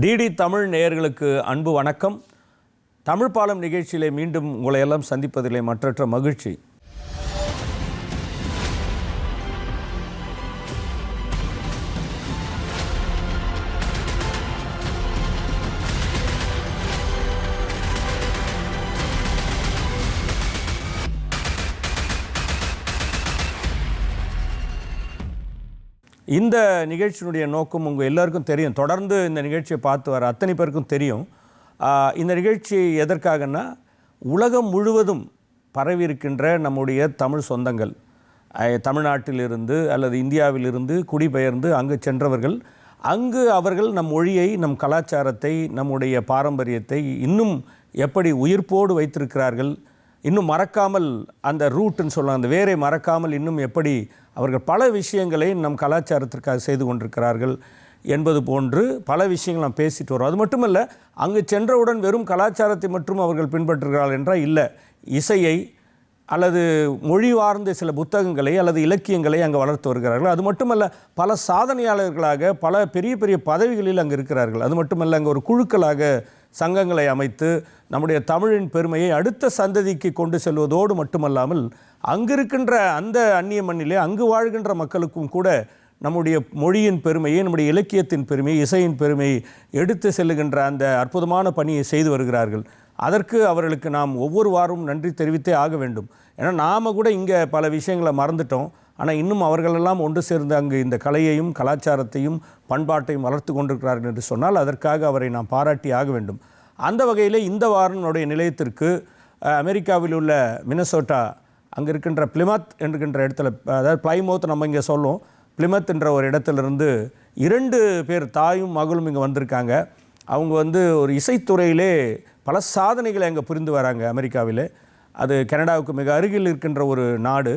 DD Tamil நேயர்களுக்கு அன்பு வணக்கம். தமிழ் பாலம் நிகழ்ச்சியிலே மீண்டும் உங்களை எல்லாம் சந்திப்பதிலே மற்றற்ற மகிழ்ச்சி. இந்த நிகழ்ச்சியினுடைய நோக்கம் உங்கள் எல்லாருக்கும் தெரியும். தொடர்ந்து இந்த நிகழ்ச்சியை பார்த்து வர அத்தனை பேருக்கும் தெரியும். இந்த நிகழ்ச்சி எதற்காகன்னா உலகம் முழுவதும் பரவி இருக்கின்ற நம்முடைய தமிழ் சொந்தங்கள். தமிழ்நாட்டிலிருந்து அல்லது இந்தியாவிலிருந்து குடிபெயர்ந்து அங்கு சென்றவர்கள் அங்கு அவர்கள் நம் மொழியை நம் கலாச்சாரத்தை நம்முடைய பாரம்பரியத்தை இன்னும் எப்படி உயிர்ப்போடு வைத்திருக்கிறார்கள் இன்னும் மறக்காமல் அந்த ரூட்டுன்னு சொல்லலாம் அந்த வேரை மறக்காமல் இன்னும் எப்படி அவர்கள் பல விஷயங்களை நம் கலாச்சாரத்திற்காக செய்து கொண்டிருக்கிறார்கள் என்பது போன்று பல விஷயங்கள் நாம் பேசிட்டு வரோம். அது மட்டுமல்ல அங்கு சென்றவுடன் வெறும் கலாச்சாரத்தை மட்டும் அவர்கள் பின்பற்றுகிறார்கள் என்றால் இல்லை. இசையை அல்லது மொழி வார்ந்த சில புத்தகங்களை அல்லது இலக்கியங்களை அங்கே வளர்த்து வருகிறார்கள். அது மட்டுமல்ல பல சாதனையாளர்களாக பல பெரிய பெரிய பதவிகளில் அங்கே இருக்கிறார்கள். அது மட்டுமல்ல அங்கே ஒரு குழுக்களாக சங்கங்களை அமைத்து நம்முடைய தமிழின் பெருமையை அடுத்த சந்ததிக்கு கொண்டு செல்வதோடு மட்டுமல்லாமல் அங்கிருக்கின்ற அந்த அந்நிய மண்ணிலே அங்கு வாழ்கின்ற மக்களுக்கும் கூட நம்முடைய மொழியின் பெருமையை நம்முடைய இலக்கியத்தின் பெருமையை இசையின் பெருமையை எடுத்து செல்லுகின்ற அந்த அற்புதமான பணியை செய்து வருகிறார்கள். அதற்கு அவர்களுக்கு நாம் ஒவ்வொரு வாரமும் நன்றி தெரிவித்தே ஆக வேண்டும். ஏன்னா நாம் கூட இங்கே பல விஷயங்களை மறந்துட்டோம். ஆனால் இன்னும் அவர்களெல்லாம் ஒன்று சேர்ந்து அங்கு இந்த கலையையும் கலாச்சாரத்தையும் பண்பாட்டையும் வளர்த்து கொண்டிருக்கிறார்கள் என்று சொன்னால் அதற்காக அவரை நாம் பாராட்டி ஆக வேண்டும். அந்த வகையில் இந்த வாரனுடைய நிலையத்திற்கு அமெரிக்காவில் உள்ள மினசோட்டா அங்கே இருக்கின்ற பிளிமத் என்கின்ற இடத்துல அதாவது பிளைமோத் நம்ம இங்கே சொல்லும் பிளிமத் என்ற ஒரு இடத்துலேருந்து இரண்டு பேர் தாயும் மகளும் இங்கே வந்திருக்காங்க. அவங்க வந்து ஒரு இசைத்துறையிலே பல சாதனைகளை அங்கே புரிந்து வராங்க அமெரிக்காவிலே. அது கனடாவுக்கு மிக அருகில் இருக்கின்ற ஒரு நாடு.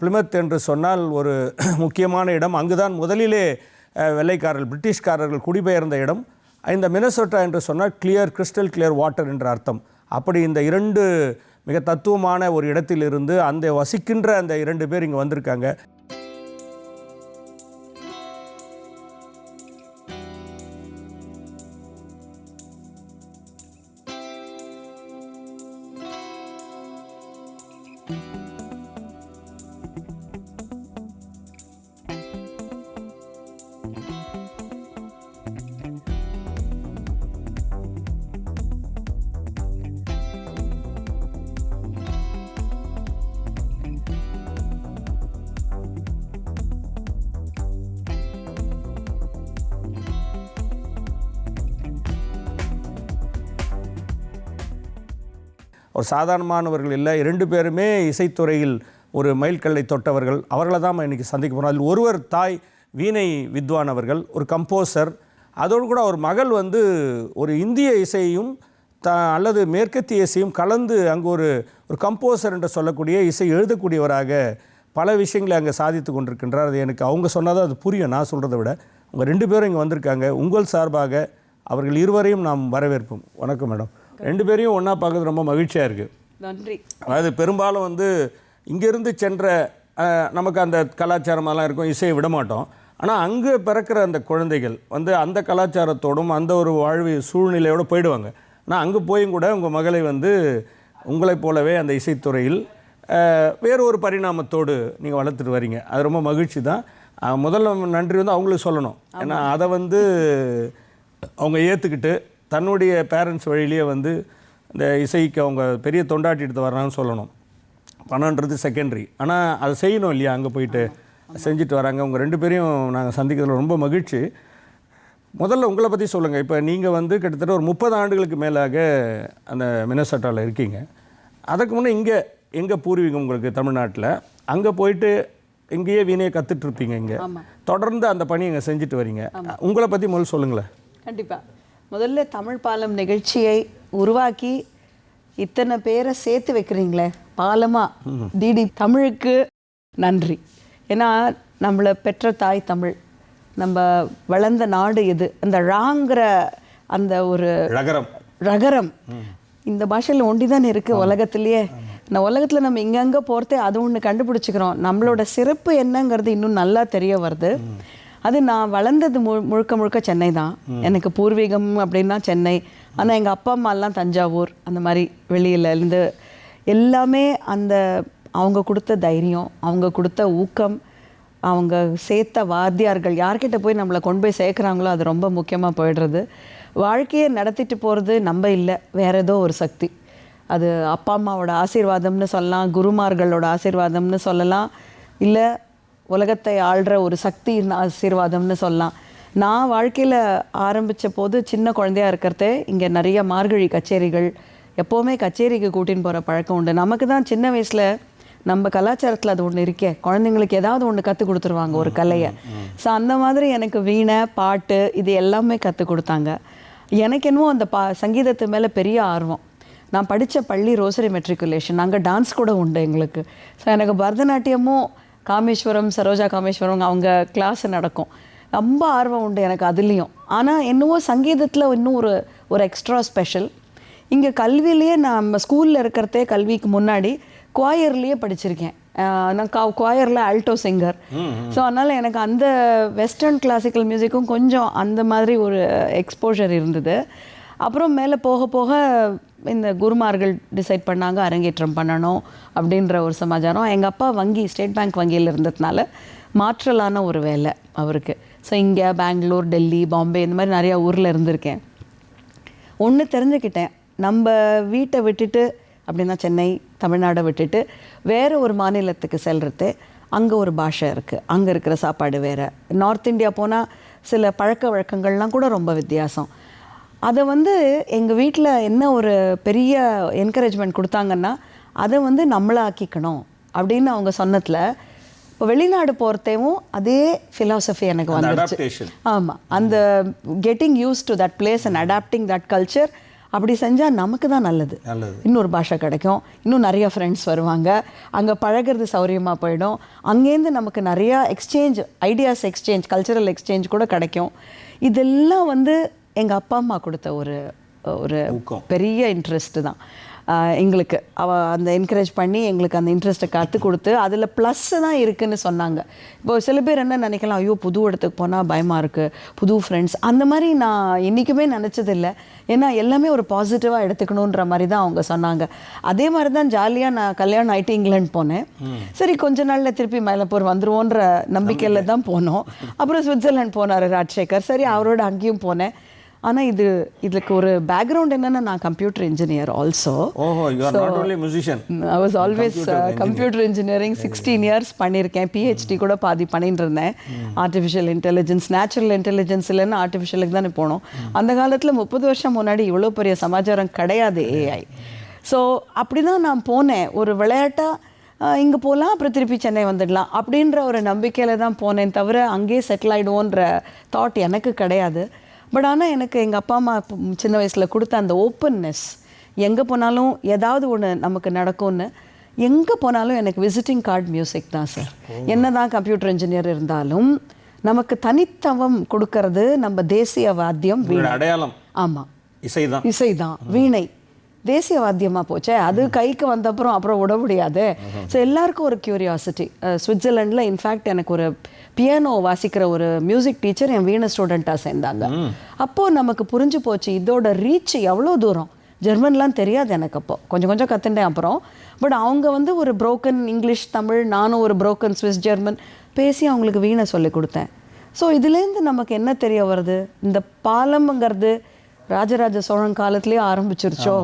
பிளிமத் என்று சொன்னால் ஒரு முக்கியமான இடம். அங்குதான் முதலிலே வெள்ளைக்காரர்கள் பிரிட்டிஷ்காரர்கள் குடிபெயர்ந்த இடம். இந்த மினசோட்டா என்று சொன்னால் கிளியர் கிறிஸ்டல் கிளியர் வாட்டர் என்ற அர்த்தம். அப்படி இந்த இரண்டு மிக தத்துவமான ஒரு இடத்திலிருந்து அந்த வசிக்கின்ற அந்த இரண்டு பேர் இங்கே வந்திருக்காங்க. சாதாரணமானவர்கள் இல்லை. இரண்டு பேருமே இசைத்துறையில் ஒரு மைல்கல்லை தொட்டவர்கள். அவர்களை தான் இன்றைக்கி சந்திக்க போகிறோம் அதில் ஒருவர் தாய் வீணை வித்வான் அவர்கள் ஒரு கம்போசர். அதோடு கூட ஒரு மகள் வந்து ஒரு இந்திய இசையையும் த அல்லது மேற்கத்திய இசையும் கலந்து அங்கே ஒரு ஒரு கம்போசர் என்று சொல்லக்கூடிய இசை எழுதக்கூடியவராக பல விஷயங்களை அங்கே சாதித்து கொண்டிருக்கின்றார். அது எனக்கு அவங்க சொன்னால் அது புரியும் நான் சொல்கிறத விட. அவங்க ரெண்டு பேரும் இங்கே வந்திருக்காங்க. உங்கள் சார்பாக அவர்கள் இருவரையும் நாம் வரவேற்போம். வணக்கம் மேடம். ரெண்டு பேரையும் ஒன்றா பார்க்கறது ரொம்ப மகிழ்ச்சியாக இருக்குது நன்றி. அதாவது பெரும்பாலும் வந்து இங்கேருந்து சென்ற நமக்கு அந்த கலாச்சாரமெல்லாம் இருக்கும் இசையை விட மாட்டோம். ஆனால் அங்கே பிறக்கிற அந்த குழந்தைகள் வந்து அந்த கலாச்சாரத்தோடும் அந்த ஒரு வாழ்வு சூழ்நிலையோடு போயிடுவாங்க. ஆனால் அங்கே போயும் கூட உங்கள் மகளை வந்து உங்களைப் போலவே அந்த இசைத்துறையில் வேறு ஒரு பரிணாமத்தோடு நீங்கள் வளர்த்துட்டு வரீங்க. அது ரொம்ப மகிழ்ச்சி தான். முதல்ல நன்றி வந்து அவங்களுக்கு சொல்லணும். ஏன்னா அதை வந்து அவங்க ஏற்றுக்கிட்டு தன்னுடைய பேரண்ட்ஸ் வழியிலேயே வந்து இந்த இசைக்கு அவங்க பெரிய தொண்டாட்டி எடுத்து வர்றாங்கன்னு சொல்லணும். பணன்றது செகண்டரி ஆனால் அதை செய்யணும் இல்லையா? அங்கே போயிட்டு செஞ்சுட்டு வராங்க. உங்கள் ரெண்டு பேரையும் நாங்கள் சந்திக்கிறதுல ரொம்ப மகிழ்ச்சி. முதல்ல உங்களை பற்றி சொல்லுங்கள் இப்போ நீங்கள் வந்து கிட்டத்தட்ட ஒரு முப்பது ஆண்டுகளுக்கு மேலாக அந்த மினசட்டாவில் இருக்கீங்க. அதுக்கு முன்னே இங்கே எங்கே பூர்வீகம் உங்களுக்கு தமிழ்நாட்டில்? அங்கே போயிட்டு இங்கேயே வீணையை கற்றுட்டு இருப்பீங்க இங்கே. தொடர்ந்து அந்த பணி இங்கே செஞ்சுட்டு வரீங்க. உங்களை பற்றி முதல்ல சொல்லுங்களேன். கண்டிப்பா. முதல்ல தமிழ் பாலம் நிகழ்ச்சியை உருவாக்கி இத்தனை பேரை சேர்த்து வைக்கிறீங்களே பாலமா? டிடி தமிழுக்கு நன்றி. ஏன்னா நம்மளை பெற்ற தாய் தமிழ். நம்ம வளர்ந்த நாடு இது அந்த ராங்கிற அந்த ஒரு ரகரம். ரகரம். இந்த பாஷையில் ஒண்டி தான் இருக்கு உலகத்திலேயே? இந்த உலகத்துல நம்ம இங்கங்க போறதே அது ஒண்ணு கண்டுபிடிச்சுக்கிறோம். நம்மளோட சிறப்பு என்னங்கிறது இன்னும் நல்லா தெரிய வருது. அது நான் வளர்ந்தது மு முழுக்க முழுக்க சென்னை தான். எனக்கு பூர்வீகம் அப்படின்னா சென்னை. ஆனால் எங்கள் அப்பா அம்மாலாம் தஞ்சாவூர் அந்த மாதிரி வெளியில இருந்து எல்லாமே அந்த அவங்க கொடுத்த தைரியம் அவங்க கொடுத்த ஊக்கம் அவங்க சேர்த்த வாத்தியார்கள் யார்கிட்ட போய் நம்மளை கொண்டு போய் சேர்க்குறாங்களோ அது ரொம்ப முக்கியமாக போயிடுறது. வாழ்க்கையை நடத்திட்டு போகிறது நம்ம இல்லை வேற ஏதோ ஒரு சக்தி. அது அப்பா அம்மாவோட ஆசீர்வாதம்னு சொல்லலாம் குருமார்களோட ஆசீர்வாதம்னு சொல்லலாம் இல்லை உலகத்தை ஆள்ற ஒரு சக்தியின் ஆசீர்வாதம்னு சொல்லலாம். நான் வாழ்க்கையில் ஆரம்பித்த போது சின்ன குழந்தையா இருக்கிறதே இங்கே நிறைய மார்கழி கச்சேரிகள் எப்போவுமே கச்சேரிக்கு கூட்டின்னு போகிற பழக்கம் உண்டு. நமக்கு தான் சின்ன வயசில் நம்ம கலாச்சாரத்தில் அது ஒன்று இருக்கே. குழந்தைங்களுக்கு ஏதாவது ஒன்று கற்றுக் கொடுத்துருவாங்க ஒரு கலையை. ஸோ அந்த மாதிரி எனக்கு வீணை பாட்டு இது எல்லாமே கற்றுக் கொடுத்தாங்க. எனக்கு என்னவோ அந்த பா சங்கீதத்து மேலே பெரிய ஆர்வம். நான் படித்த பள்ளி ரோசரி மெட்ரிகுலேஷன் அங்கே டான்ஸ் கூட உண்டு எங்களுக்கு. ஸோ எனக்கு பரதநாட்டியமும் காமேஸ்வரம் சரோஜா காமேஸ்வரம் அவங்க கிளாஸ் நடக்கும். ரொம்ப ஆர்வம் உண்டு எனக்கு அதுலேயும். ஆனால் என்னவோ சங்கீதத்தில் இன்னும் ஒரு ஒரு எக்ஸ்ட்ரா ஸ்பெஷல் இங்கே கல்வியிலேயே நம்ம ஸ்கூலில் இருக்கிறதே கல்விக்கு முன்னாடி குவாயர்லேயே படிச்சிருக்கேன். நான் கா குவாயரில் ஆல்டோ சிங்கர் ஸோ அதனால் எனக்கு அந்த வெஸ்டர்ன் கிளாசிக்கல் மியூசிக்கும் கொஞ்சம் அந்த மாதிரி ஒரு எக்ஸ்போஷர் இருந்தது. அப்புறம் மேலே போக போக இந்த குருமார்கள் டிசைட் பண்ணாங்க அரங்கேற்றம் பண்ணணும் அப்படின்ற ஒரு சமாச்சாரம். எங்கள் அப்பா வங்கி ஸ்டேட் பேங்க் வங்கியில் இருந்ததுனால மாற்றலான ஒரு வேலை அவருக்கு. ஸோ இங்கே பெங்களூர் டெல்லி பாம்பே இந்த மாதிரி நிறையா ஊரில் இருந்திருக்கேன். ஒன்று தெரிஞ்சுக்கிட்டேன். நம்ம வீட்டை விட்டுட்டு அப்படின்னா சென்னை தமிழ்நாடை விட்டுட்டு வேறு ஒரு மாநிலத்துக்கு செல்றது அங்கே ஒரு பாஷை இருக்குது அங்கே இருக்கிற சாப்பாடு வேறு. நார்த் இந்தியா போனால் சில பழக்க வழக்கங்கள்லாம் கூட ரொம்ப வித்தியாசம். அதை வந்து எங்கள் வீட்டில் என்ன ஒரு பெரிய என்கரேஜ்மெண்ட் கொடுத்தாங்கன்னா அதை வந்து நம்மளாக்கிக்கணும் அப்படின்னு அவங்க சொன்னதில் இப்போ வெளிநாடு போகிறதையும் அதே ஃபிலாசபி எனக்கு வந்துருச்சு. ஆமாம் அந்த getting use to that place and adapting that culture அப்படி செஞ்சால் நமக்கு தான் நல்லது. நல்லது. இன்னொரு பாஷை கிடைக்கும். இன்னும் நிறைய ஃப்ரெண்ட்ஸ் வருவாங்க. அங்கே பழகுறது சௌரியமாக போயிடும். அங்கேருந்து நமக்கு நிறையா exchange ideas exchange cultural exchange கூட கிடைக்கும். இதெல்லாம் வந்து எங்கள் அப்பா அம்மா கொடுத்த ஒரு ஒரு. பெரிய இன்ட்ரெஸ்ட் தான். எங்களுக்கு. அவ அந்த என்கரேஜ் பண்ணி எங்களுக்கு அந்த இன்ட்ரெஸ்ட்டை கற்றுக் கொடுத்து அதில் ப்ளஸ் தான் இருக்குன்னு சொன்னாங்க. இப்போ சில பேர் என்ன நினைக்கலாம் ஐயோ புது இடத்துக்கு போனால் பயமாக இருக்குது புது ஃப்ரெண்ட்ஸ் அந்த மாதிரி நான் என்றைக்குமே நினச்சதில்ல. ஏன்னா எல்லாமே ஒரு பாசிட்டிவாக எடுத்துக்கணுன்ற மாதிரி தான் அவங்க சொன்னாங்க. அதே மாதிரி தான் ஜாலியாக நான் கல்யாணம் ஆகிட்டு இங்கிலாந்து போனேன். சரி கொஞ்ச நாளில் திருப்பி மயிலாப்பூர் வந்துருவோன்ற நம்பிக்கையில் தான் போனோம். அப்புறம் சுவிட்சர்லாந்து போனார் ராஜசேகர். சரி அவரோட அங்கேயும் போனேன். ஆனால் இது இதுக்கு ஒரு பேக்ரவுண்ட் என்னன்னா நான் computer engineer also I was always computer engineering sixteen years பண்ணியிருக்கேன். பிஹெச்டி கூட பாதி பண்ணிட்டு இருந்தேன் ஆர்டிஃபிஷியல் இன்டெலிஜென்ஸ் நேச்சுரல் இன்டெலிஜென்ஸ் இல்லைன்னு ஆர்டிஃபிஷியலுக்கு தானே போனோம். அந்த காலத்தில் முப்பது வருஷம் முன்னாடி இவ்வளோ பெரிய சமாச்சாரம் கிடையாது ஏஐ ஸோ அப்படி தான் நான் போனேன். ஒரு விளையாட்டாக இங்கே போகலாம் அப்புறம் திருப்பி சென்னை வந்துடலாம் அப்படின்ற ஒரு நம்பிக்கையில் தான் போனேன் தவிர அங்கேயே செட்டில் ஆகிடுவோன்ற தாட் எனக்கு கிடையாது. பட் ஆனால் எனக்கு எங்கள் அப்பா அம்மா சின்ன வயசில் கொடுத்த அந்த ஓப்பன்னஸ் எங்கே போனாலும் ஏதாவது ஒன்று நமக்கு நடக்கும்னு எங்கே போனாலும் எனக்கு விசிட்டிங் கார்டு மியூசிக் தான் சார் என்ன தான் கம்ப்யூட்டர் இன்ஜினியர் இருந்தாலும் நமக்கு தனித்தவம் கொடுக்கறது நம்ம தேசிய வாத்தியம் வீணை. அடையாளம். ஆமாம் இசைதான். இசைதான். வீணை. தேசிய வாத்தியமாக போச்சே? அது கைக்கு வந்தப்புறம் அப்புறம் விட முடியாது. ஸோ எல்லாருக்கும் ஒரு கியூரியாசிட்டி சுவிட்சர்லாண்டில் இன்ஃபேக்ட் எனக்கு ஒரு பியானோ வாசிக்கிற ஒரு மியூசிக் டீச்சர் என் வீணை ஸ்டூடெண்ட்டாக சேர்ந்தாங்க. அப்போது நமக்கு புரிஞ்சு போச்சு இதோட ரீச் எவ்வளோ தூரம்? ஜெர்மன்லாம் தெரியாது எனக்கு அப்போ. கொஞ்சம் கொஞ்சம் கற்றுட்டேன் அப்புறம். பட் அவங்க வந்து ஒரு broken இங்கிலீஷ் தமிழ் நானும் ஒரு broken ஸ்விஸ் ஜெர்மன் பேசி அவங்களுக்கு வீணை சொல்லி கொடுத்தேன். ஸோ இதுலேருந்து நமக்கு என்ன தெரிய வருது? இந்த பாலம்ங்கிறது ராஜராஜ சோழன் காலத்திலேயே ஆரம்பிச்சிருச்சோ?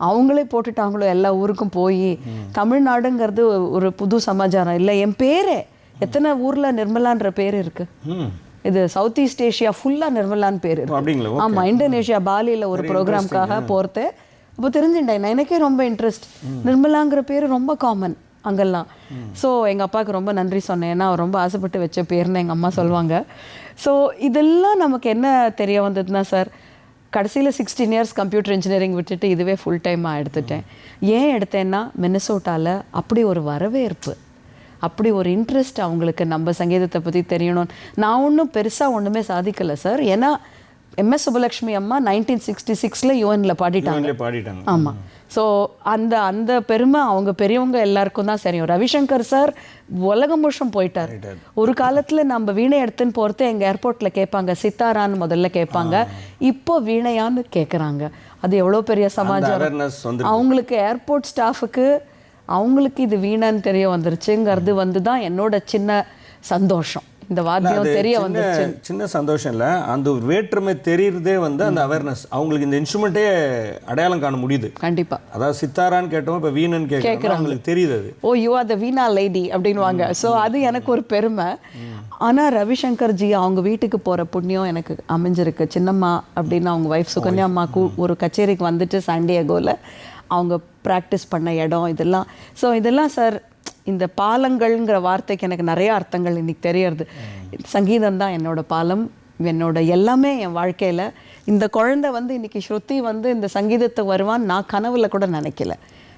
அவங்களே போட்டுட்டாங்களோ? எல்லா ஊருக்கும் போய் தமிழ்நாடுங்கிறது ஒரு புது சமாச்சாரம். இல்லை என் பேரே எத்தனை ஊரில் நிர்மலான்ற பேர் இருக்கு? இது சவுத் ஈஸ்ட் ஏஷியா ஃபுல்லாக நிர்மலான்னு பேர் இருக்கு. அப்படிங்களா? ஓ. ஆமா இந்தோனேஷியா பாலியில் ஒரு ப்ரோக்ராம்க்காக போகிறது அப்போ தெரிஞ்சுட்டேன் நான் எனக்கே ரொம்ப இன்ட்ரெஸ்ட் நிர்மலாங்கிற பேர் ரொம்ப காமன் அங்கெல்லாம். ஸோ எங்கள் அப்பாவுக்கு ரொம்ப நன்றி சொன்னேன். ஏன்னா அவர் ரொம்ப ஆசைப்பட்டு வச்ச பேர்னு எங்கள் அம்மா சொல்லுவாங்க ஸோ இதெல்லாம் நமக்கு என்ன தெரிய வந்ததுன்னா சார் கடைசியில் சிக்ஸ்டீன் இயர்ஸ் கம்ப்யூட்டர் இன்ஜினியரிங் விட்டுட்டு இதுவே ஃபுல் டைமாக எடுத்துட்டேன் ஏன் எடுத்தேன்னா மின்னசோட்டாவில் அப்படி ஒரு வரவேற்பு. அப்படி ஒரு இன்ட்ரெஸ்ட் அவங்களுக்கு நம்ம சங்கீதத்தை பற்றி தெரியணும். நான் ஒன்றும் பெருசாக ஒன்றுமே சாதிக்கலை சார் ஏன்னா எம்எஸ் சுபலக்ஷ்மி அம்மா நைன்டீன் சிக்ஸ்டி சிக்ஸில் யூஎனில் பாடிட்டாங்க. பாடிட்டாங்க. ஆமாம் ஸோ அந்த அந்த பெருமை அவங்க பெரியவங்க எல்லாருக்கும் தான் தெரியும். ரவிசங்கர் சார் உலகம் முழுஷம் போயிட்டார். ஒரு காலத்துல நம்ம வீணை எடுத்துன்னு போறது எங்க ஏர்போர்ட்ல கேட்பாங்க. சித்தாரான்னு முதல்ல கேட்பாங்க. இப்போ வீணையான்னு கேட்குறாங்க அது எவ்வளோ பெரிய சமாஜம் அவங்களுக்கு ஏர்போர்ட் ஸ்டாஃபுக்கு அவங்களுக்கு இது வீணான்னு தெரிய வந்துருச்சுங்கிறது வந்து தான் என்னோட சின்ன சந்தோஷம். இந்த வாத்தியம் தெரிய வந்துருச்சு. சின்ன சந்தோஷம் இல்லை. அந்த ஒரு வேற்றுமை தெரியுறதே வந்து அந்த அவேர்னஸ் அவங்களுக்கு இந்த இன்ஸ்ட்ருமெண்ட்டே அடையாளம் காண முடியுது. கண்டிப்பா. அதாவது சித்தாரான்னு கேட்டோம் இப்போ வீணன் கேட்குறோம் அவங்களுக்கு தெரியுது அது. ஓ you are the veena lady அப்படின்வாங்க ஸோ அது எனக்கு ஒரு பெருமை. ஆனா ரவிசங்கர் ஜி அவங்க வீட்டுக்கு போற புண்ணியம் எனக்கு அமைஞ்சிருக்கு. சின்னம்மா அப்படின்னு அவங்க ஒய்ஃப் சுகன்யா அம்மாக்கு ஒரு கச்சேரிக்கு வந்துட்டு சாண்டியகோல அவங்க ப்ராக்டிஸ் பண்ண இடம் இதெல்லாம். ஸோ இதெல்லாம் சார் இந்த பாலங்கள்ங்கிற வார்த்தைக்கு எனக்கு நிறைய அர்த்தங்கள் இன்றைக்கி தெரியறது. சங்கீதம் தான் என்னோட பாலம் என்னோட எல்லாமே என் வாழ்க்கையில். இந்த குழந்தை வந்து இன்றைக்கி ஸ்ருதி வந்து இந்த சங்கீதத்துக்கு வருவான்னு நான் கனவில் கூட நினைக்கல.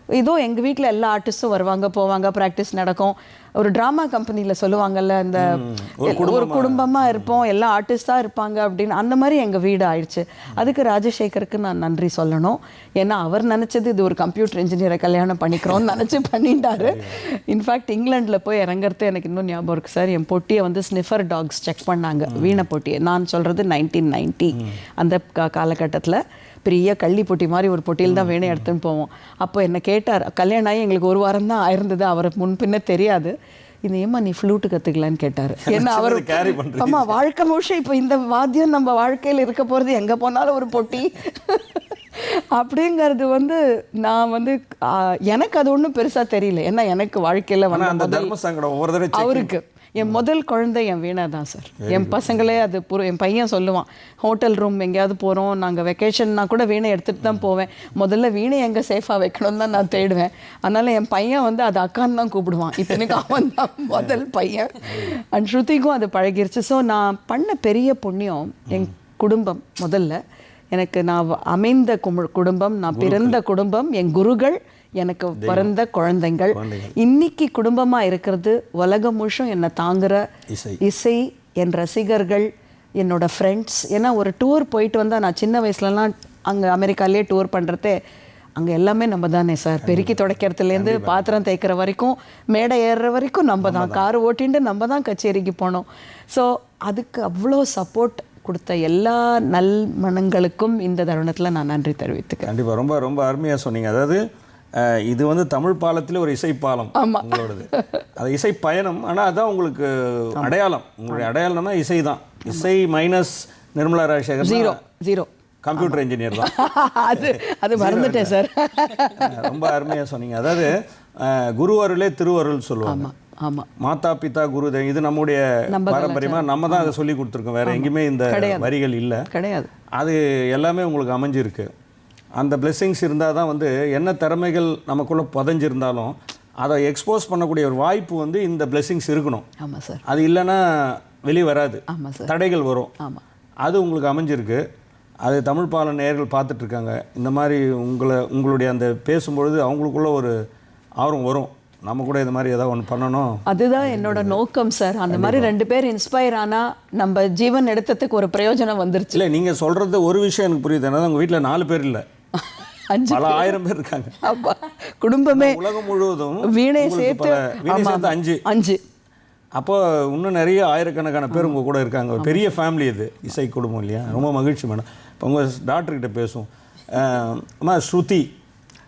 இதோ எங்க வீட்ல எல்லா ஆர்டிஸ்டும் வருவாங்க போவாங்க ப்ராக்டிஸ் நடக்கும். ஒரு ட்ராமா கம்பெனில சொல்லுவாங்கல்ல இந்த ஒரு குடும்பமா இருப்போம் எல்லா ஆர்டிஸ்டா இருப்பாங்க அப்படின்னு அந்த மாதிரி எங்க வீடு ஆயிடுச்சு. அதுக்கு ராஜசேகருக்கு நான் நன்றி சொல்லணும். ஏன்னா அவர் நினைச்சது இது ஒரு கம்ப்யூட்டர் இன்ஜினியரை கல்யாணம் பண்ணிக்கிறோம்னு நினைச்சு பண்ணிட்டாரு. இன்ஃபேக்ட் இங்கிலாந்துல போய் இறங்குறது எனக்கு இன்னும் ஞாபகம் இருக்கு சார். என் பொட்டியை வந்து ஸ்னிஃபர் டாக்ஸ் செக் பண்ணாங்க. வீணை பொட்டியை. நான் சொல்றது நைன்டீன் நைன்டி அந்த கா- காலகட்டத்துல. பெரிய கள்ளி பொட்டி மாதிரி ஒரு பொட்டியில் தான் வேணும் எடுத்துன்னு போவோம். அப்போ என்ன கேட்டார் கல்யாணம் ஆகி எங்களுக்கு ஒரு வாரம் தான் ஆயிருந்தது அவருக்கு முன்பின்ன தெரியாது. இது ஏமா நீ ஃப்ளூட்டு கற்றுக்கலான்னு கேட்டார். ஏன்னா அவர் சின்னது carry பண்றீங்க. ஆமா வாழ்க்கை முழுஷம் இப்போ இந்த வாத்தியம் நம்ம வாழ்க்கையில் இருக்க போறது எங்க போனாலும் ஒரு பொட்டி. அப்படிங்கிறது வந்து நான் வந்து எனக்கு அது ஒண்ணும் பெருசா தெரியல. ஏன்னா எனக்கு வாழ்க்கையில வந்து அவருக்கு. என் முதல் குழந்தை என் வீணா தான் சார். என் பசங்களே அது புரு என் பையன் சொல்லுவான் ஹோட்டல் ரூம் எங்கேயாவது போகிறோம் நாங்கள் வெக்கேஷன்னா கூட வீணை எடுத்துகிட்டு தான் போவேன். முதல்ல வீணை எங்கே சேஃபாக வைக்கணும்னு தான் நான் தேடுவேன். அதனால என் பையன் வந்து அது அக்கான்னு தான் கூப்பிடுவான். இத்தனைக்கு அவன் தான் முதல் பையன். அண்ட் ஸ்ருதிக்கும் அது பழகிருச்சு. ஸோ நான் பண்ண பெரிய புண்ணியம் என் குடும்பம் முதல்ல. எனக்கு நான் அமைந்த குடும்பம் நான் பிறந்த குடும்பம் என் குருகள் எனக்கு பிறந்த குழந்தைங்கள் இன்னைக்கு குடும்பமா இருக்கிறது உலகம் முழுசும் என்னை தாங்குற இசை. என் ரசிகர்கள் என்னோட ஃப்ரெண்ட்ஸ் ஏன்னா ஒரு டூர் போயிட்டு வந்தா நான் சின்ன வயசுலலாம் அங்க அமெரிக்காலே டூர் பண்றதே அங்க எல்லாமே நம்ம தானே சார் பெருக்கி துடைக்கிறதுலேருந்து பாத்திரம் தேய்க்கிற வரைக்கும் மேடை ஏறுற வரைக்கும் நம்ம தான் கார் ஓட்டிட்டு நம்ம தான் கச்சேரிக்கு போனோம். ஸோ அதுக்கு அவ்வளோ சப்போர்ட் கொடுத்த எல்லா நல் மனங்களுக்கும் இந்த தருணத்துல நான் நன்றி தெரிவித்துக்கிறேன். கண்டிப்பா. ரொம்ப ரொம்ப அருமையா சொன்னீங்க. அதாவது இது வந்து தமிழ் பாலத்தில் ஒரு இசை பாலம் உங்களோடது. அது இசை பயணம். ஆனா அதான் உங்களுக்கு அடையாளம். உங்களுடைய அடையாளம்னா இசை தான். இசை minus Nirmala Rajasekar zero zero. Computer engineer தான். அது அது மறந்துட்டேன் சார். ரொம்ப அருமையா சொன்னீங்க. அதாவது அஹ், குரு அருளே திருவருள் சொல்லுவாங்க. ஆமா. ஆமா மாதா பிதா குரு. இது நம்முடைய நம்ம பாரம்பரியமா நம்ம தான் அதை சொல்லி கொடுத்துருக்கோம். வேற எங்கேயுமே இந்த வரிகள் இல்லை. கிடையாது. அது எல்லாமே உங்களுக்கு அமைஞ்சிருக்கு. அந்த பிளெஸ்ஸிங்ஸ் இருந்தால் தான் வந்து என்ன திறமைகள் நமக்குள்ளே புதஞ்சிருந்தாலும் அதை எக்ஸ்போஸ் பண்ணக்கூடிய ஒரு வாய்ப்பு வந்து இந்த பிளெஸ்ஸிங்ஸ் இருக்கணும். ஆமா சார் அது இல்லைன்னா வெளியே வராது. ஆமா சார் தடைகள் வரும். ஆமா. அது உங்களுக்கு அமைஞ்சிருக்கு. அது தமிழ் பால நேயர்கள் பார்த்துட்டு இருக்காங்க. இந்த மாதிரி உங்களை உங்களுடைய அந்த பேசும்பொழுது அவங்களுக்குள்ள ஒரு ஆர்வம் வரும். நம்ம கூட இது மாதிரி ஏதாவது ஒன்று பண்ணணும். அதுதான் என்னோட நோக்கம் சார். அந்த மாதிரி ரெண்டு பேர் இன்ஸ்பயர் ஆனா நம்ம ஜீவன் எடுத்ததுக்கு ஒரு பிரயோஜனம் வந்துருச்சு. இல்லை நீங்கள் சொல்கிறது ஒரு விஷயம் எனக்கு புரியுது. என்னன்னா உங்கள் வீட்டில் நாலு பேர் இல்லை. அஞ்சு பல ஆயிரம் பேர் இருக்காங்க. அப்பா குடும்பமே உலகம் முழுவதும் வீணை சேர்த்து வீணை சேர்த்து அஞ்சு. அஞ்சு. அப்போ இன்னும் நிறைய ஆயிரக்கணக்கான பேர் உங்கள் கூட இருக்காங்க. ஒரு பெரிய ஃபேமிலி இது. இசை குடும்பம் இல்லையா? ரொம்ப மகிழ்ச்சி மேடம் இப்போ உங்கள் டாக்டர்கிட்ட அஹ், அம்மா ஸ்ருதி.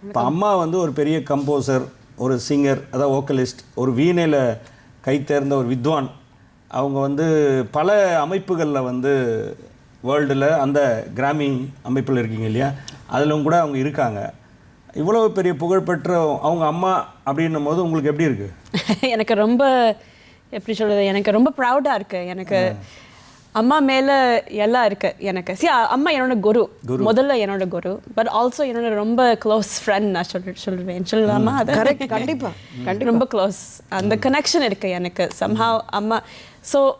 இப்போ அம்மா வந்து ஒரு பெரிய கம்போசர் ஒரு சிங்கர் அதாவது வோக்கலிஸ்ட் ஒரு வீணையில் கை தேர்ந்த ஒரு வித்வான். அவங்க வந்து பல அமைப்புகளில் வந்து வேர்ல்டில் அந்த கிராமி அமைப்பில் இருக்கீங்க இல்லையா? அதிலும் கூட அவங்க இருக்காங்க. இவ்வளவு பெரிய புகழ்பெற்ற அவங்க அம்மா அப்படின்னும் போது உங்களுக்கு எப்படி இருக்குது எனக்கு ரொம்ப எப்படி சொல்றது எனக்கு ரொம்ப ப்ரௌடாக இருக்கு. எனக்கு அம்மா மேல எல்லாம் இருக்கு எனக்கு. சி அம்மா என்னோட குரு. முதல்ல என்னோட குரு. பட் ஆல்சோ என்னோட ரொம்ப க்ளோஸ் ஃப்ரெண்ட் நான் சொல்ல சொல்லுவேன் சொல்லலாமா அது? கரெக்ட் கண்டிப்பா ரொம்ப க்ளோஸ் அந்த கனெக்ஷன் இருக்கு எனக்கு. Somehow அம்மா. ஸோ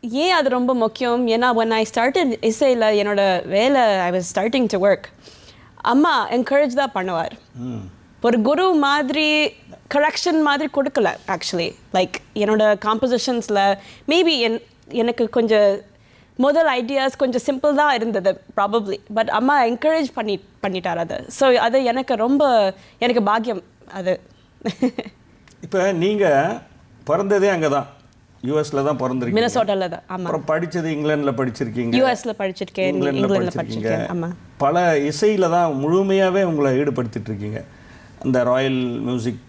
ஏன் அது ரொம்ப முக்கியம்? ஏன்னா when I started இசையில் என்னோட வேலை I was starting to work. அம்மா என்கரேஜ் தான் பண்ணுவார். ஒரு குரு மாதிரி கரெக்ஷன் மாதிரி கொடுக்கல ஆக்சுவலி லைக் என்னோட காம்போசிஷன்ஸில் மேபி என் எனக்கு கொஞ்சம் முதல் ஐடியாஸ் கொஞ்சம் சிம்பிள் தான் இருந்தது ப்ராபப்ளி பட் அம்மா என்கரேஜ் பண்ணி பண்ணிட்டார் அது. ஸோ அது எனக்கு ரொம்ப எனக்கு பாக்கியம் அது. இப்போ நீங்கள் பிறந்ததே அங்கே தான் யூஎஸில் தான் பிறந்திருக்கீங்க. மினசோட்டாவில் தான் ஆமாம் அப்புறம் படிச்சது இங்கிலாந்துல படிச்சிருக்கீங்க. யூஎஸ்ல படிச்சிருக்கேன் இங்கிலாந்துல படிச்சிருக்கீங்க. ஆமாம் பல இசையில தான் முழுமையாவே உங்களை ஈடுபடுத்திட்டு இருக்கீங்க. அந்த ராயல் மியூசிக்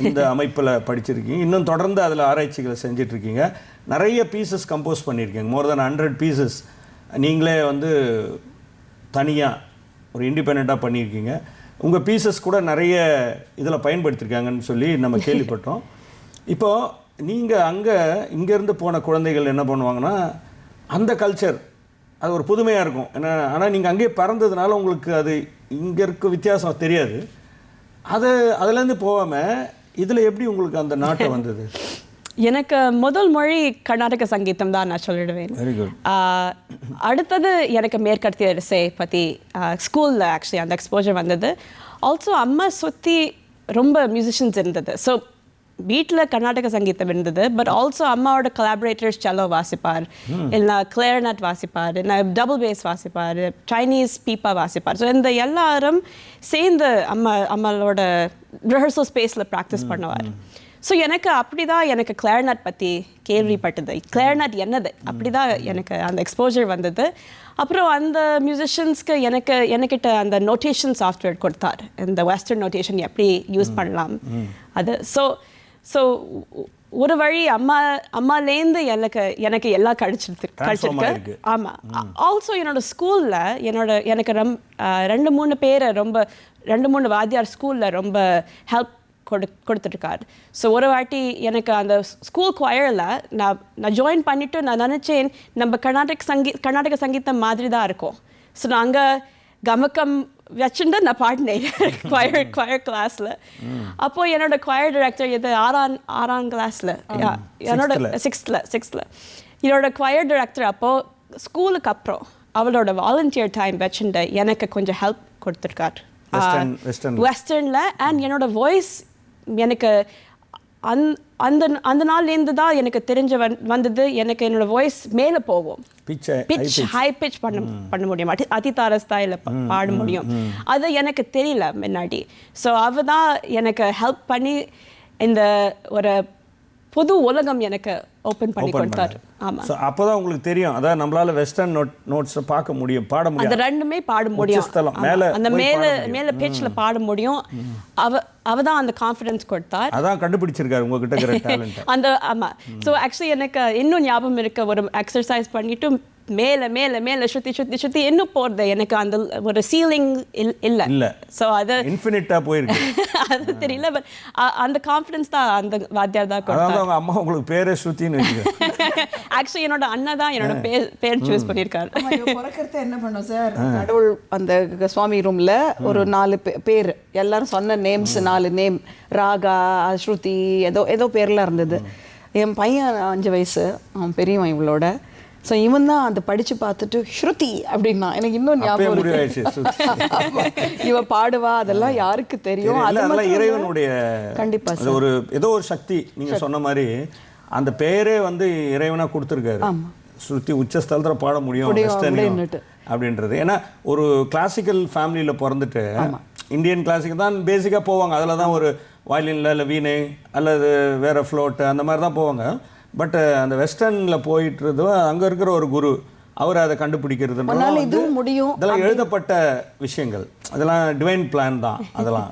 இந்த அமைப்பில் படிச்சிருக்கீங்க. இன்னும் தொடர்ந்து அதில் ஆராய்ச்சிகளை செஞ்சுட்டு இருக்கீங்க நிறைய பீசஸ் கம்போஸ் பண்ணியிருக்கீங்க. மோர் தென் ஹண்ட்ரட் பீசஸ் நீங்களே வந்து தனியாக ஒரு இண்டிபெண்ட்டாக பண்ணியிருக்கீங்க. உங்கள் பீசஸ் கூட நிறைய இதில் பயன்படுத்தியிருக்காங்கன்னு சொல்லி நம்ம கேள்விப்பட்டோம். இப்போ நீங்கள் அங்கே இங்கேருந்து போன குழந்தைகள் என்ன பண்ணுவாங்கன்னா அந்த கல்ச்சர் அது ஒரு புதுமையாக இருக்கும். ஏன்னா ஆனால் நீங்கள் அங்கேயே பிறந்ததுனால உங்களுக்கு அது இங்கே இருக்க வித்தியாசம் தெரியாது. அது அதுலேருந்து போகாமல் இதில் எப்படி உங்களுக்கு அந்த நாட்டம் வந்தது? எனக்கு முதல் மொழி கர்நாடக சங்கீதம் தான் நான் சொல்லிடுவேன். வெரி குட் ஆஹ் அடுத்தது எனக்கு மேற்கத்திய இசை பற்றி ஸ்கூலில் ஆக்சுவலி அந்த எக்ஸ்போஜர் வந்தது. ஆல்சோ அம்மா சுற்றி ரொம்ப மியூசிஷியன்ஸ் இருந்தது. ஸோ வீட்டில் கர்நாடக சங்கீதம் இருந்தது பட் ஆல்சோ அம்மாவோட கொலாபரேட்டர்ஸ் செல்லோ வாசிப்பார். இல்லைனா கிளேர்னட் வாசிப்பார் இல்லை டபுள் பேஸ் வாசிப்பார் சைனீஸ் பீப்பா வாசிப்பார். ஸோ இந்த எல்லாரும் சேர்ந்து அம்மா அம்மாவோட ரிஹர்சல் ஸ்பேஸில் ப்ராக்டிஸ் பண்ணுவார். ஸோ எனக்கு அப்படிதான் எனக்கு கிளாரினட் பற்றி கேள்விப்பட்டது. கிளாரினட் என்னது? அப்படிதான் எனக்கு அந்த எக்ஸ்போஜர் வந்தது. அப்புறம் அந்த மியூசிஷியன்ஸ்க்கு எனக்கு எனக்கிட்ட அந்த நோட்டேஷன் சாஃப்ட்வேர் கொடுத்தார். இந்த வெஸ்டர்ன் நோட்டேஷன் எப்படி யூஸ் பண்ணலாம். அது ஸோ ஸோ ஒரு வழி அம்மா அம்மாலேருந்து எனக்கு எனக்கு எல்லாம் கழிச்சிருக்கு கழிச்சிருக்கு. ஆமாம் ஆல்சோ என்னோட ஸ்கூலில் என்னோட எனக்கு ரொம்ப ரெண்டு மூணு பேரை ரொம்ப ரெண்டு மூணு வாத்தியார் ஸ்கூலில் ரொம்ப ஹெல்ப் கொடு கொடுத்துருக்காரு ஸோ ஒரு வாட்டி எனக்கு அந்த ஸ்கூல் குவயரில் நான் நான் ஜாயின் பண்ணிவிட்டு நான் நினச்சேன் நம்ம கர்நாடக சங்கீ கர்நாடக சங்கீதம் மாதிரி தான் இருக்கும். ஸோ நான் அங்கே கமக்கம் வச்சுட்டு நான் பாடினேன். குவயர் குவயர் கிளாஸில் அப்போ என்னோட குவயர் டைரக்டர் இது ஆறாம் ஆறாம் கிளாஸில் என்னோட சிக்ஸ்த்தில் சிக்ஸ்த்தில் என்னோட குவயர் டைரக்டர் அப்போது ஸ்கூலுக்கு அப்புறம் அவளோட வாலண்டியர் டைம் வச்சுட்டு எனக்கு கொஞ்சம் ஹெல்ப் கொடுத்துருக்காரு. வெஸ்டர்னில் அண்ட் என்னோட வாய்ஸ் எனக்கு அந் அந்த அந்த நாள்லேருந்து தான் எனக்கு தெரிஞ்ச வந் வந்தது. எனக்கு என்னோட வாய்ஸ் மேலே போகும். பிச் ஹை பிச் பண்ண பண்ண முடியும். அதி அதிதார ஸ்டைலில் பாட முடியும். அது எனக்கு தெரியல முன்னாடி. ஸோ அவ தான் எனக்கு ஹெல்ப் பண்ணி இந்த ஒரு புது உலகம் எனக்கு ஓப்பன் பண்ணி கொடுத்தாரு. ஆமாம் ஸோ அப்போ தான் உங்களுக்கு தெரியும். அதான் நம்மளால வெஸ்டர்ன் நோட் நோட்ஸை பார்க்க முடியும் பாட அது முடியும் ரெண்டுமே பாட முடியும். ஆமா. மேல அந்த மேல. மேல பேச்சில் பாட முடியும். அவ அவ தான் அந்த கான்ஃபிடன்ஸ் கொடுத்தார். அதான் கண்டுபிடிச்சிருக்காரு உங்ககிட்ட அந்த ஆமா. ஸோ ஆக்சுவலி எனக்கு இன்னும் ஞாபகம் இருக்க ஒரு எக்ஸசைஸ் பண்ணிட்டு மேல மேல மேல சுத்தி சுத்தி சுத்தி இன்னும் போறது? எனக்கு அந்த ஒரு சீலிங் இல்ல. இல்ல. ஸோ அது இன்ஃபினிட்டா போயிருக்கு. அது தெரியல பட் அந்த கான்ஃபிடன்ஸ் தான் அந்த வாத்தியார் தான் அவங்க அம்மா உங்களுக்கு பேரே ஸ்ருத்தின்னு ஆக்சுவலி என்னோட அண்ணா தான் என்னோட பேர் பேர் சூஸ் பண்ணியிருக்காரு. பிறக்கறத என்ன பண்ணோம் சார் கடவுள் அந்த சுவாமி ரூம்ல ஒரு நாலு பேர். எல்லாரும் சொன்ன நேம்ஸ் நாலு நேம் ராகா ஸ்ருதி ஏதோ ஏதோ பேர்லாம் இருந்தது. என் பையன் அஞ்சு வயசு. அவன் பெரியவன் இவளோட. ஸோ இவன் தான் அதை படிச்சு பார்த்துட்டு ஸ்ருதி அப்படின்னா எனக்கு இன்னும் ஞாபகம். இவ பாடுவா அதெல்லாம் யாருக்கு தெரியும்? அதெல்லாம். இறைவனுடைய கண்டிப்பா அது ஒரு ஏதோ ஒரு சக்தி நீங்க சொன்ன மாதிரி அந்த பேரே வந்து இறைவனா கொடுத்துருக்காரு. ஸ்ருதி உச்சஸ்தலத்துல பாட முடியும். அப்படின்றது. ஏன்னா ஒரு கிளாசிக்கல் ஃபேமிலியில் பிறந்துட்டு இந்தியன் கிளாசிக் தான் பேசிக்காக போவாங்க. அதில் தான் ஒரு வயலின்ல இல்லை வீணை அல்லது வேற ஃப்ளோட்டு அந்த மாதிரி தான் போவாங்க. பட் அந்த வெஸ்டர்னில் போயிட்டுறது அங்கே இருக்கிற ஒரு குரு அவர் அதை கண்டுபிடிக்கிறது இதுவும் முடியும் இதெல்லாம் எழுதப்பட்ட விஷயங்கள். அதெல்லாம் டிவைன் பிளான் தான் அதெல்லாம்.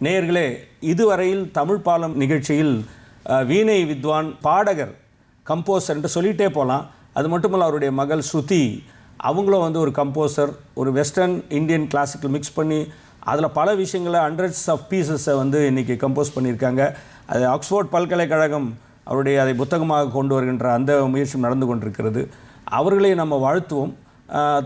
நேயர்களே இதுவரையில் தமிழ் பாலம் நிகழ்ச்சியில் வீணை வித்வான் பாடகர் கம்போசர்ன்ட்டு சொல்லிகிட்டே போகலாம் அது மட்டுமல்ல அவருடைய மகள் ஸ்ருதி அவங்களும் வந்து ஒரு கம்போசர் ஒரு வெஸ்டர்ன் இந்தியன் கிளாசிக்கல் மிக்ஸ் பண்ணி அதில் பல விஷயங்களை ஹண்ட்ரட்ஸ் ஆஃப் பீசஸை வந்து இன்றைக்கி கம்போஸ் பண்ணியிருக்காங்க. அது ஆக்ஸ்ஃபோர்ட் பல்கலைக்கழகம் அவருடைய அதை புத்தகமாக கொண்டு வருகின்ற அந்த முயற்சி நடந்து கொண்டிருக்கிறது. அவர்களை நம்ம வாழ்த்துவோம்.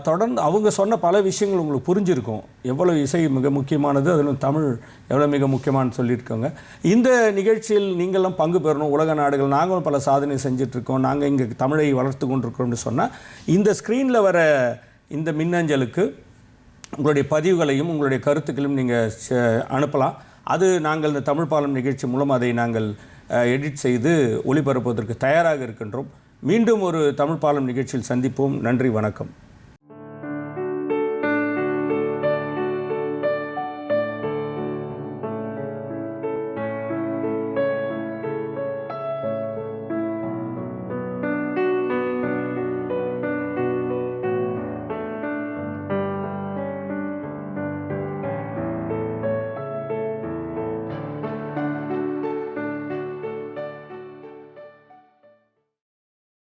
தொடர்ந்து அவங்க சொன்ன பல விஷயங்கள் உங்களுக்கு புரிஞ்சிருக்கும். எவ்வளோ இசை மிக முக்கியமானது அதிலும் தமிழ் எவ்வளோ மிக முக்கியமானு சொல்லியிருக்கோங்க. இந்த நிகழ்ச்சியில் நீங்களும் பங்கு பெறணும். உலக நாடுகள் நாங்களும் பல சாதனை செஞ்சிட்ருக்கோம். நாங்கள் இங்கே தமிழை வளர்த்து கொண்டிருக்கோம்னு சொன்னால் இந்த ஸ்க்ரீனில் வர இந்த மின்னஞ்சலுக்கு உங்களுடைய பதிவுகளையும் உங்களுடைய கருத்துக்களையும் நீங்கள் அனுப்பலாம். அது நாங்கள் இந்த தமிழ் பாலம் நிகழ்ச்சி மூலம் அதை நாங்கள் எடிட் செய்து ஒளிபரப்புவதற்கு தயாராக இருக்கின்றோம். மீண்டும் ஒரு தமிழ் பாலம் நிகழ்ச்சியில் சந்திப்போம். நன்றி வணக்கம்.